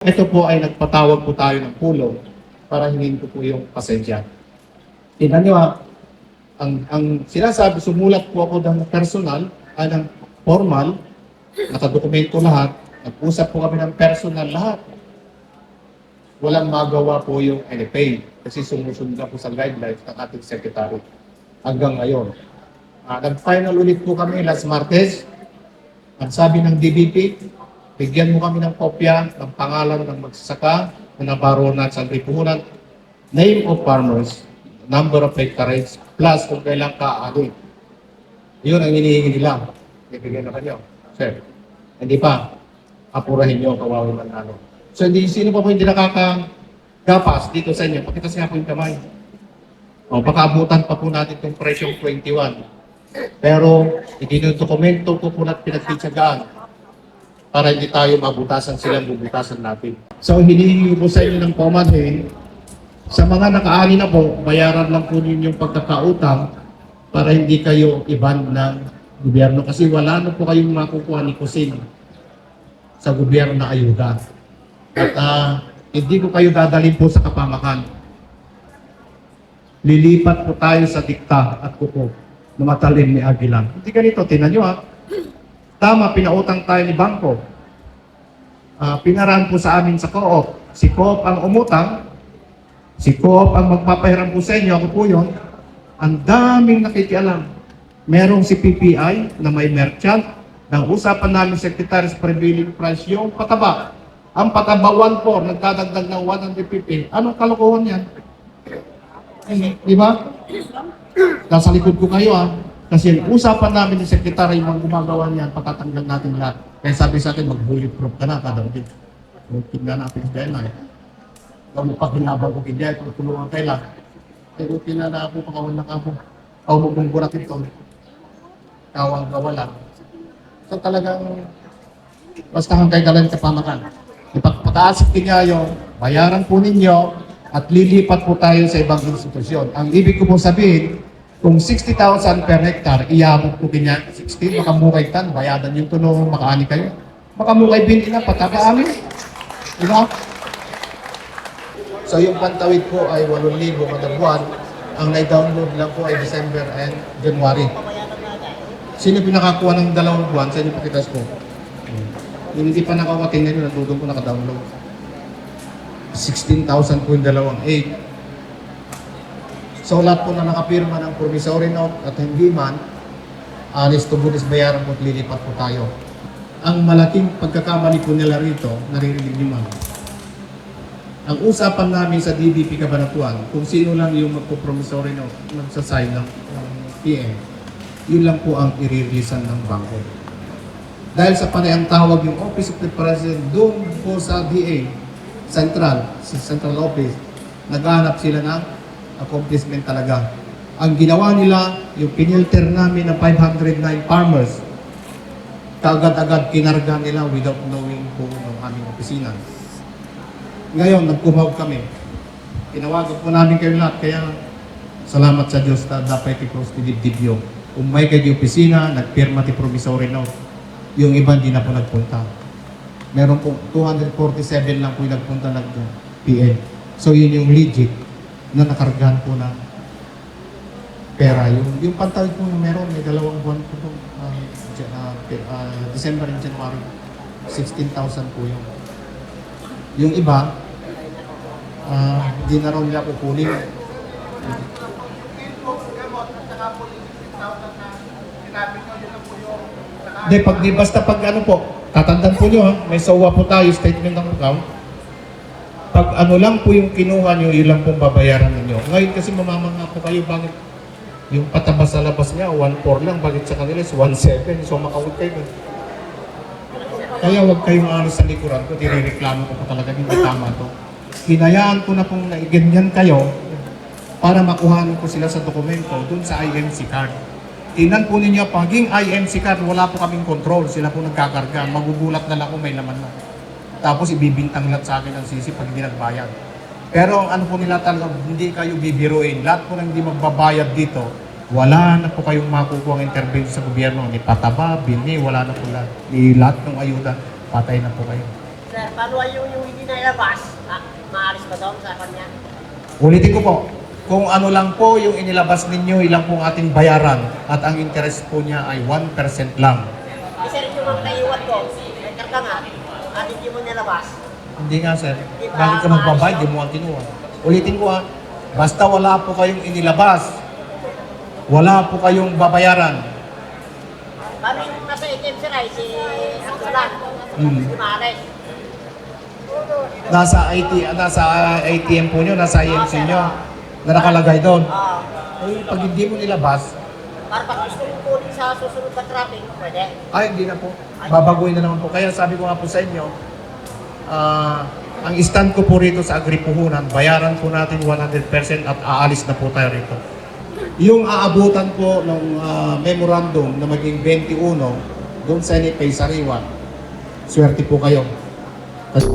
Ito po ay nagpatawag po tayo ng pulong para hingin ko po yung pasensya. Tingnan nyo ang, ang sinasabi, sumulat po ako ng personal, ah, ng formal, nakadokumento lahat, nag-usap po kami ng personal lahat. Walang magawa po yung NFA kasi sumusunod po sa guidelines ng ating secretary hanggang ngayon. Ah, nag-final ulit po kami last Martes. Ang sabi ng DBP, bigyan mo kami ng kopya ng pangalan ng magsasaka na nabarona sa lipunan, name of farmers, number of hectares, plus kung kailan ka-audit. Yun ang hinihingi nila. Bibigyan na kanyo. Sir, hindi pa. Apurahin nyo, kawawi man ano. So, hindi, sino pa po hindi nakakagapas dito sa inyo? Pakita siya po yung kamay. O, pakaabutan pa po natin itong presyong 21. Pero, idinudokumento ko po natin pinagtitsagaan para hindi tayo mabutasan silang bubutasan natin. So, hinihingi po sa inyo ng command sa mga nakaani na po, bayaran lang po ninyo yung pagkakautang para hindi kayo iban ng gobyerno kasi wala na po kayong makukuha ni Kusing sa gobyerno na ayuda. At ah, hindi ko kayo dadalhin po sa kapamakan. Lilipat po tayo sa dikta at kuko na matalim ni Aguilar. Hindi ganito, tinan nyo ha. Tama, pinautang tayo ni Bangko. Ah, pinaran po sa amin sa co-op. Si co-op ang umutang, si co-op ang magpapahiram po sa inyo, ako po yun. Ang daming nakikialam. Merong si PPI na may merchant. Nang usapan namin Secretary sa Prevailing Price, yung pataba. Ang pataba 1.4, nagdadagdag ng 150. Anong kalokohan yan? Di ba? Nasa likod ko kayo ah. Kasi ang usapan namin ni Secretary yung mga gumagawa niyan, patatanggal natin lahat. Kaya sabi sa akin, mag-bulletproof ka na kada ulit. Tingnan natin sa na. Ikaw mo pa kinabang ko kanya, ito tulungan kayo lang. Pero tingnan na ako, pakawan na ako. Ako magbunggurat ito. Kawang kawala. So talagang, basta hang kayo galang kapamakan. Ipagpataasik niya yung bayaran po ninyo at lilipat po tayo sa ibang institusyon. Ang ibig ko po sabihin, kung 60,000 per hectare, iyabot po ganyan, 60, makamukay tan, bayadan yung tuno, makaani kayo. Makamukay bin na, pataka amin. Di ba? So yung pantawid po ay 8,000 kada buwan. Ang na-download lang po ay December and January. Sino pinakakuha ng dalawang buwan? Sa inyo pakitas po. Yung hindi pa nakawating na yun, nandudong po naka-download. 16,000 po yung dalawang 8. So lahat po na nakapirma ng promissory note at hindi man, honest to goodness bayaran po at lilipat po tayo. Ang malaking pagkakamali po nila rito, naririnig niyo ma'am. Ang usapan namin sa DBP Kabanatuan, kung sino lang yung magpo-promissory note, magsasign ng ng PM, yun lang po ang i-releasean ng bangko. Dahil sa panay ang tawag yung Office of the President doon po sa DA, Central, sa Central Office, naghanap sila ng accomplishment talaga. Ang ginawa nila, yung pinilter namin ng 509 farmers, kaagad-agad kinarga nila without knowing po ng aming opisina. Ngayon, nagkumawag kami. Tinawagan po namin kayo lahat, kaya salamat sa Diyos na dapat i-close ti dibdib yung. Kung may kayo opisina, nagpirma ti promissory note. Yung iba hindi na po nagpunta. Meron po 247 lang po yung nagpunta ng PN. So yun yung legit na nakargahan po ng pera. Yung, yung pantawid po yung meron, may dalawang buwan po po. Uh, uh, uh, December and January. 16,000 po yung. Yung iba, ah, hindi na raw nila kukunin. Hindi, pag di basta pag ano po, tatandaan po nyo ha, may sawa po tayo, statement ng account. Pag ano lang po yung kinuha nyo, yun lang pong babayaran ninyo. Ngayon kasi mamamanga po kayo, bakit yung patabas sa labas niya, 1.4 lang, bakit sa kanila is 1.7, so makawag kayo. Kaya huwag kayong alis sa likuran ko, direreklamo ko po talaga, hindi tama to. Hinayaan ko na pong naiganyan kayo para makuhanan ko sila sa dokumento dun sa IMC card. Tingnan po ninyo, paging IMC card, wala po kaming control. Sila po nagkakarga. Magugulat na lang kung may laman na. Tapos ibibintang lahat sa akin ng sisi pag hindi nagbayad. Pero ang ano po nila talaga, hindi kayo bibiruin. Lahat po na hindi magbabayad dito, wala na po kayong makukuha ang intervention sa gobyerno. Ni pataba, bini, wala na po lahat. Ni lahat ng ayuda, patay na po kayo. Sir, paano yung, yung hindi nailabas? Ah, maalis ba doon sa kanya? Ulitin ko po, kung ano lang po yung inilabas ninyo, ilang pong ating bayaran at ang interest po niya ay 1% lang. Eh, sir, yung mga naiwan ko, may karga nga, at hindi mo nga sir, bakit ka magbabayad, di mo nga kinuha. Ulitin ko ha, basta wala po kayong inilabas, wala po kayong babayaran. Paano yung nasa ATM sir ay si Aksulan? Hmm. Si Mares. Nasa IT, nasa ATM po nyo, nasa IMC nyo, na nakalagay doon. Ah, Eh, pag hindi mo nilabas, para pag gusto mong kunin sa susunod na traffic, pwede. ay hindi na po. Babaguhin na naman po. Kaya sabi ko nga po sa inyo, ah, ang stand ko po rito sa Agripuhunan, bayaran po natin 100% at aalis na po tayo rito. Yung aabutan po ng ah, memorandum na maging 21 doon sa NFA Sariwa, swerte po kayo. Kasi